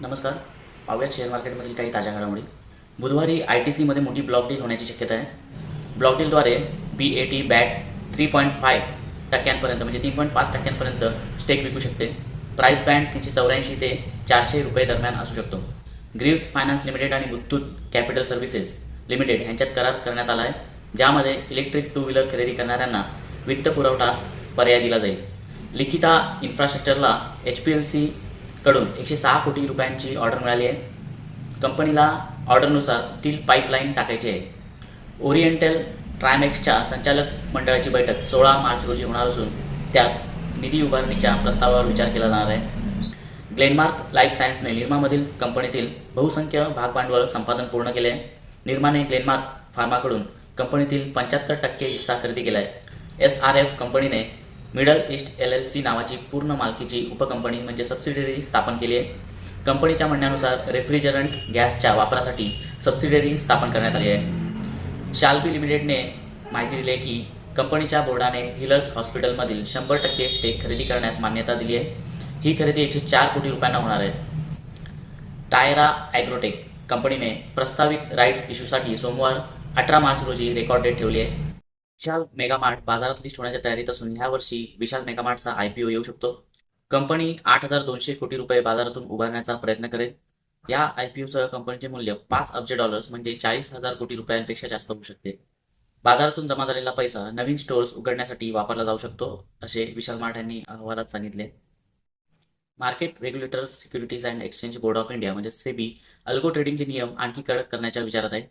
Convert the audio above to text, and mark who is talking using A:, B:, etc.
A: नमस्कार. पाहूयात शेअर मार्केटमधील काही ताज्या घडामोडी. बुधवारी आय टी सीमध्ये मोठी ब्लॉक डील होण्याची शक्यता आहे. Block डीलद्वारे B A T bat three point five टक्क्यांपर्यंत म्हणजे तीन पॉईंट पाच टक्क्यांपर्यंत स्टेक विकू शकते. प्राईस बँड तीनशे चौऱ्याऐंशी ते चारशे रुपये दरम्यान असू शकतो. ग्रीव्स फायनान्स लिमिटेड आणि मुथ्थूट कॅपिटल सर्व्हिसेस लिमिटेड यांच्यात करार करण्यात आला आहे ज्यामध्ये इलेक्ट्रिक टू व्हीलर खरेदी करणाऱ्यांना वित्त पुरवठा पर्याय दिला जाईल. लिखिता इन्फ्रास्ट्रक्चरला एच पी एल सी कडून एकशे सहा कोटी रुपयांची ऑर्डर मिळाली आहे. कंपनीला ऑर्डरनुसार स्टील पाईपलाईन टाकायची आहे. ओरिएंटल ट्रायमॅक्सच्या संचालक मंडळाची बैठक सोळा मार्च रोजी होणार असून त्यात निधी उभारणीच्या प्रस्तावावर विचार केला जाणार आहे. ग्लेनमार्क लाईफ सायन्सने निर्मामधील कंपनीतील बहुसंख्य भागभांडवल संपादन पूर्ण केले आहे. निर्माने ग्लेनमार्क फार्माकडून कंपनीतील पंच्याहत्तर टक्के हिस्सा खरेदी केला आहे. एस आर एफ कंपनीने middle east L L C नावाची पूर्ण मालकीची उपकंपनी म्हणजे सबसिडियरी स्थापन केली आहे. कंपनीच्या म्हणण्यानुसार रेफ्रिजरंट गॅसच्या वापरासाठी सबसिडियरी स्थापन करण्यात आली आहे. शाल्बी लिमिटेडने माहिती दिली आहे की कंपनीच्या बोर्डाने हिलर्स हॉस्पिटलमधील शंभर टक्के स्टेक खरेदी करण्यास मान्यता दिली आहे. ही खरेदी एकशे चार कोटी रुपयांना होणार आहे. टायरा ॲग्रोटेक कंपनीने प्रस्तावित राईट्स इश्यूसाठी सोमवार अठरा मार्च रोजी रेकॉर्ड डेट ठेवली आहे. विशाल मेगामार्ट बाजारात लिस्ट होण्याच्या तयारीत असून ह्या वर्षी विशाल मेगामार्टचा आय पी ओ येऊ शकतो. कंपनी आठ हजार दोनशे कोटी रुपये बाजारातून उभारण्याचा प्रयत्न करेल. या आय पी ओसह कंपनीचे मूल्य पाच अब्ज डॉलर्स म्हणजे चाळीस हजार कोटी रुपयांपेक्षा जास्त होऊ शकते. बाजारातून जमा झालेला पैसा नवीन स्टोअर्स उघडण्यासाठी वापरला जाऊ शकतो असे विशाल मार्ट यांनी अहवालात सांगितले. Market regulator securities and exchange board of India म्हणजे सेबी अल्गो ट्रेडिंगचे नियम आणखी कडक करण्याच्या विचारात आहे.